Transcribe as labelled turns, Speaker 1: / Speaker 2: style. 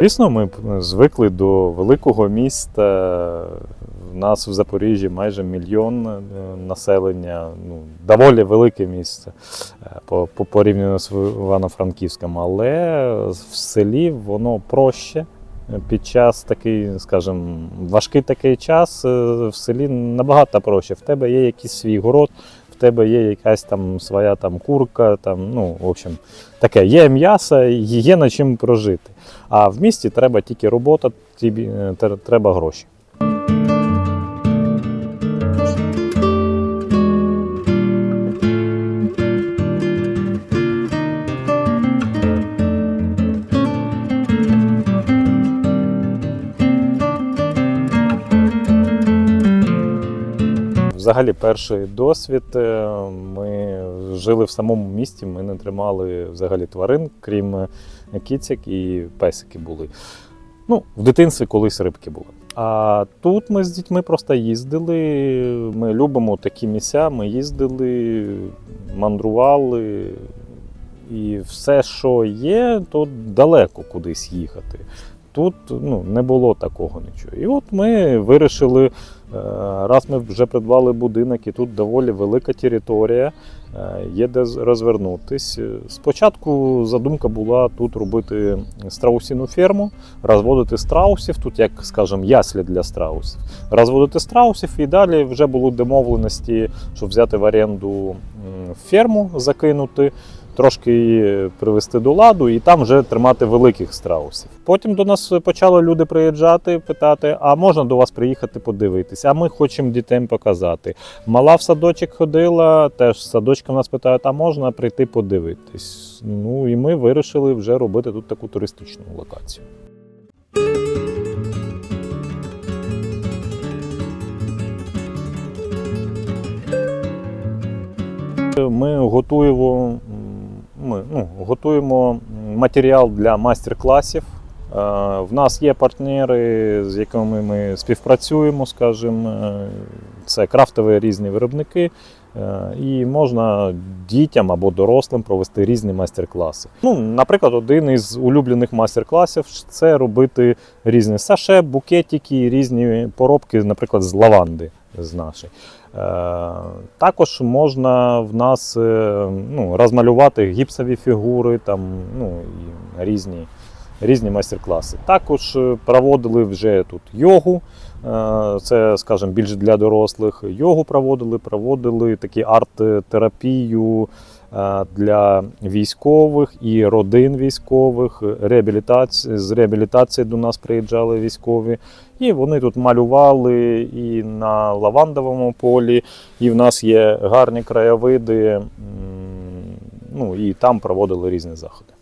Speaker 1: Звісно, ми звикли до великого міста. У нас в Запоріжжі майже мільйон е, населення, ну, доволі велике місце е, по, по порівняно з Івано-Франківським, але в селі воно проще. Під час такий, скажімо, важкий такий час е, в селі набагато проще. В тебе є якийсь свій город, тебе є якась там своя там курка, там, ну, в общем, таке, є м'ясо, є на чим прожити. А в місті треба тільки робота, тобі, е, треба гроші. Взагалі, перший досвід. е, Ми жили в самому місті, ми не тримали взагалі тварин, крім е, кіцяк і песики були. Ну, в дитинстві колись рибки були. А тут ми з дітьми просто їздили. Ми любимо такі місця. Ми їздили, мандрували. І все, що є, то далеко кудись їхати. Тут ну, не було такого нічого. І от ми вирішили, е, раз ми вже придбали будинок, і тут доволі велика територія, е, є де розвернутись. Спочатку задумка була тут робити страусіну ферму, розводити страусів, тут, як скажімо, яслі для страусів. Розводити страусів, і далі вже були домовленості, щоб взяти в оренду ферму, закинути трошки її привести до ладу і там вже тримати великих страусів. Потім до нас почали люди приїжджати, питати: а можна до вас приїхати подивитися? А ми хочемо дітям показати. Мала в садочок ходила, теж садочка нас питають, а можна прийти подивитись. Ну і ми вирішили вже робити тут таку туристичну локацію. Ми готуємо, ми, ну, готуємо матеріал для майстер-класів. Е, В нас є партнери, з якими ми співпрацюємо, скажімо, Е, це крафтові різні виробники, е, і можна дітям або дорослим провести різні майстер-класи. Ну, наприклад, один із улюблених майстер-класів це робити різні саше, букетики, різні поробки, наприклад, з лаванди з нашої. Також можна в нас ну, розмалювати гіпсові фігури, там, ну, і різні, різні майстер-класи. Також е, проводили вже тут йогу. е, Це, скажімо, більш для дорослих. Йогу проводили, проводили такі арт-терапію е, для військових і родин військових. Реабілітації, з реабілітації до нас приїжджали військові. І вони тут малювали і на лавандовому полі, і в нас є гарні краєвиди. Ну і там проводили різні заходи.